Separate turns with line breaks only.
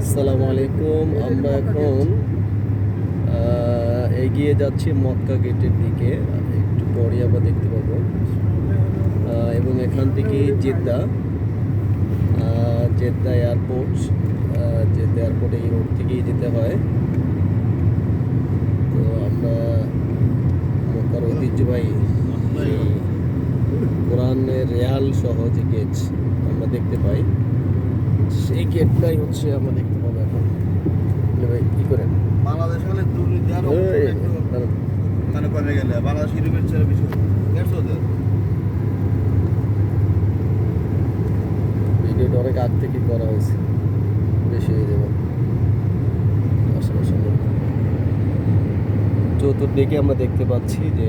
আসসালামু আলাইকুম, আমরা এখন এগিয়ে যাচ্ছি মক্কা গেটের দিকে। একটু পরে আবার দেখতে পাবো। এবং এখান থেকে জেদ্দা জেদ্দা এয়ারপোর্ট জেদ্দা এয়ারপোর্টে এই রোড থেকেই যেতে হয়। তো আমরা মক্কার ঐতিহ্যবাহী কোরআনের রেয়াল সহ যে আমরা দেখতে পাই। সেই গেটটাই হচ্ছে আমরা দেখতে পাবো এখন। বলে ভাই কি করেন?
বাংলাদেশ হলে দুর্নীতি আরও
এই,
মানে কমে গেলে বাংলাদেশ ইউরোপের চেয়ে বেশি
ভিডিওটা অনেক আগ থেকে করা হয়েছে। বেশি হয়ে যাবে। চতুর্দিকে আমরা দেখতে পাচ্ছি যে